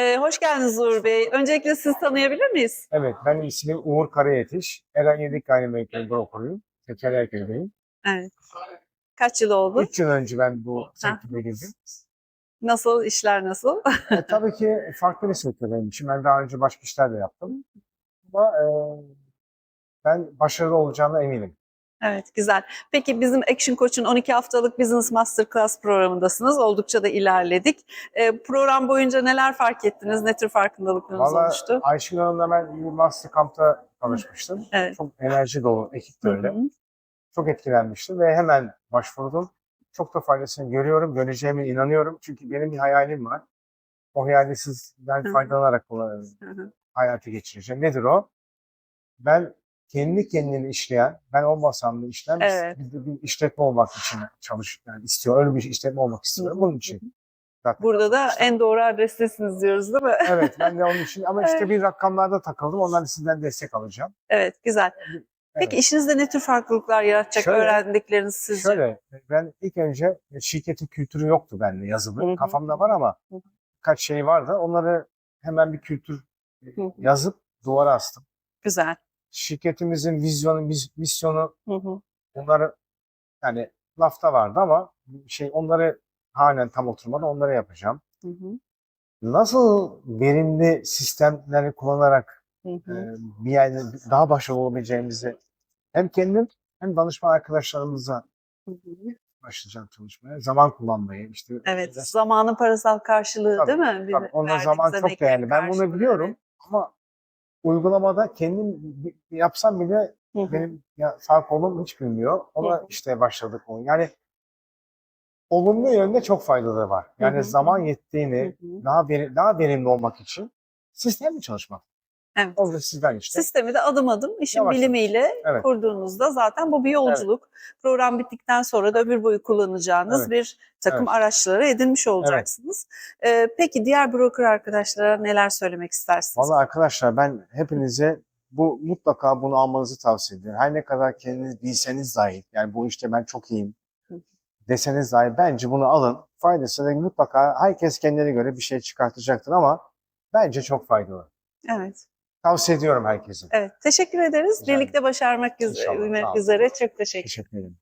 Ee, hoş geldiniz Uğur Bey. Öncelikle sizi tanıyabilir miyiz? Evet, benim ismim Uğur Karayetiş. Eren Yedik Gayrimenkul Broker'ıyım. Tekerlerköy'deyim. Evet. Kaç yıl oldu? 3 yıl önce ben bu sektöre girdim. Nasıl, işler nasıl? e, tabii ki farklı bir sektör benim için. Ben daha önce başka işler de yaptım. Ama e, ben başarılı olacağına eminim. Evet, güzel. Peki bizim Action Coach'un 12 haftalık Business Masterclass programındasınız. Oldukça da ilerledik. Ee, program boyunca neler fark ettiniz? Ne tür farkındalıklarınız Valla oluştu? Ayşegül Hanım'la ben bir Master Camp'ta tanışmıştım. Evet. Çok enerji dolu, ekip de Hı öyle. hı. Çok etkilenmiştim ve hemen başvurdum. Çok da faydasını görüyorum, göreceğime inanıyorum. Çünkü benim bir hayalim var. O hayali sizden faydalanarak hı. hayata geçireceğim. Nedir o? Ben kendi kendini işleyen, ben olmasam da işleyen Evet. bir, bir, işletme olmak için çalış, yani istiyor. Öyle bir işletme olmak istiyorum. Bunun için. zaten Burada da yapmıştım. en doğru adrestesiniz diyoruz değil mi? Evet ben de onun için ama işte Evet. bir rakamlarda takıldım. Ondan sizden destek alacağım. Evet, güzel. Peki Evet. işinizde ne tür farklılıklar yaratacak Şöyle- öğrendikleriniz sizce? Şöyle ben ilk önce şirketin kültürü yoktu bende yazılı. Hı hı. Kafamda var ama kaç şey vardı. Onları hemen bir kültür Hı hı. yazıp duvara astım. Güzel. Şirketimizin vizyonu, mis- misyonu Hı hı. Bunları yani lafta vardı ama şey onları halen tam oturmadı onları yapacağım. Hı hı. Nasıl verimli sistemleri kullanarak Hı e, bir yerde daha başarılı olabileceğimizi hem kendim hem danışman arkadaşlarımıza Hı hı. başlayacağım çalışmaya. Zaman kullanmayı işte. Evet, biraz- zamanın parasal karşılığı Tabii, değil mi? Tabii, verdiğiniz zaman çok değerli. Ben bunu biliyorum ama uygulamada kendim yapsam bile. Hı hı. benim ya sağ kolum hiç bilmiyor. Ona Hı hı. işte başladık onu. Yani olumlu yönde çok faydaları var. Yani Hı hı. zaman Hı yettiğini hı. daha veri, daha verimli olmak için sistemli çalışmak. Evet. O da sizden işte. Sistemi de adım adım işin Yavaş bilimiyle Evet. kurduğunuzda zaten bu bir yolculuk. Program bittikten sonra da ömür boyu kullanacağınız Evet. bir takım Evet. araçları edinmiş olacaksınız. Ee, peki diğer broker arkadaşlara neler söylemek istersiniz? Valla arkadaşlar ben hepinize bu mutlaka bunu almanızı tavsiye ediyorum. Her ne kadar kendiniz bilseniz dahi yani bu işte ben çok iyiyim deseniz dahi bence bunu alın. Faydası da mutlaka herkes kendine göre bir şey çıkartacaktır ama bence çok faydalı. Evet. Tavsiye ediyorum herkese. Evet. Teşekkür ederiz. Rica Birlikte başarmak üz- İnşallah. Sağ olun. üzere. Çok teşekkür Teşekkür ederim.